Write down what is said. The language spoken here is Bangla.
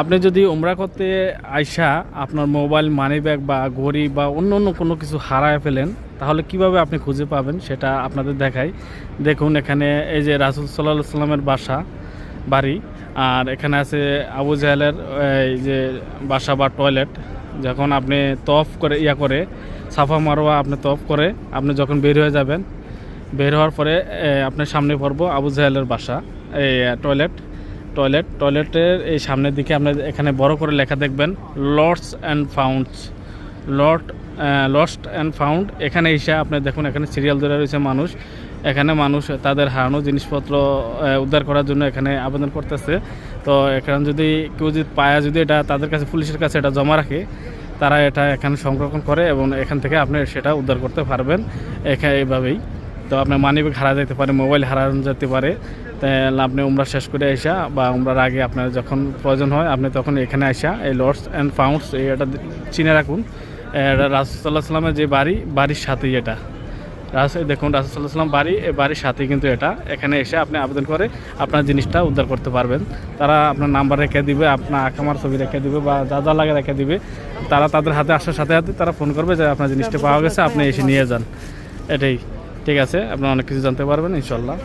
আপনি যদি উমরা করতে আইসা আপনার মোবাইল মানি ব্যাগ বা ঘড়ি বা অন্য অন্য কোনো কিছু হারায় ফেলেন, তাহলে কীভাবে আপনি খুঁজে পাবেন সেটা আপনাদের দেখাই। দেখুন, এখানে এই যে রাসুল সাল্লাহ সাল্লামের বাসা, বাড়ি, আর এখানে আছে আবু জাহেলের, এই যে বাসা বা টয়লেট যখন আপনি তফ করে, ইয়া করে, সাফা মারোয়া আপনি তফ করে, আপনি যখন বের হয়ে যাবেন, বের হওয়ার পরে আপনার সামনে পড়ব আবু জাহেলের বাসা, এই টয়লেট টয়লেট। টয়লেটের এই সামনের দিকে আপনি এখানে বড় করে লেখা দেখবেন lords and founds lord lost and found এখানে এসে আপনি দেখুন, এখানে সিরিয়াল ধরে রয়েছে মানুষ। এখানে মানুষ তাদের হারানো জিনিসপত্র উদ্ধার করার জন্য এখানে আবেদন করতেছে। তো এখানে যদি কেউ যদি পায়া যদি এটা তাদের কাছে, পুলিশের কাছে এটা জমা রাখে, তারা এটা এখানে সংরক্ষণ করে এবং এখান থেকে আপনি সেটা উদ্ধার করতে পারবেন। এখানে এইভাবেই। তো আপনার মানি ব্যাগ হারা যেতে পারে, মোবাইল হারানো যেতে পারে। আপনি উমরা শেষ করে আসা বা উমরার আগে আপনার যখন প্রয়োজন হয়, আপনি তখন এখানে আসা এই লর্ডস অ্যান্ড ফাউন্ডস এটা চিনে রাখুন। এটা সাল্লামের যে বাড়ি, বাড়ির সাথেই এটা। রাস দেখুন রাসুসাল্লাহ সাল্লাম বাড়ি এই বাড়ির সাথেই কিন্তু এটা। এখানে এসে আপনি আবেদন করে আপনার জিনিসটা উদ্ধার করতে পারবেন। তারা আপনার নাম্বার রেখে দিবে, আপনার আকামার ছবি রেখে দিবে বা যা যা লাগে রেখে দিবে। তারা তাদের হাতে আসার সাথে সাথে তারা ফোন করবে যে আপনার জিনিসটা পাওয়া গেছে, আপনি এসে নিয়ে যান। এটাই। ঠিক আছে, আপনি অনেক কিছু জানতে পারবেন ইনশাল্লাহ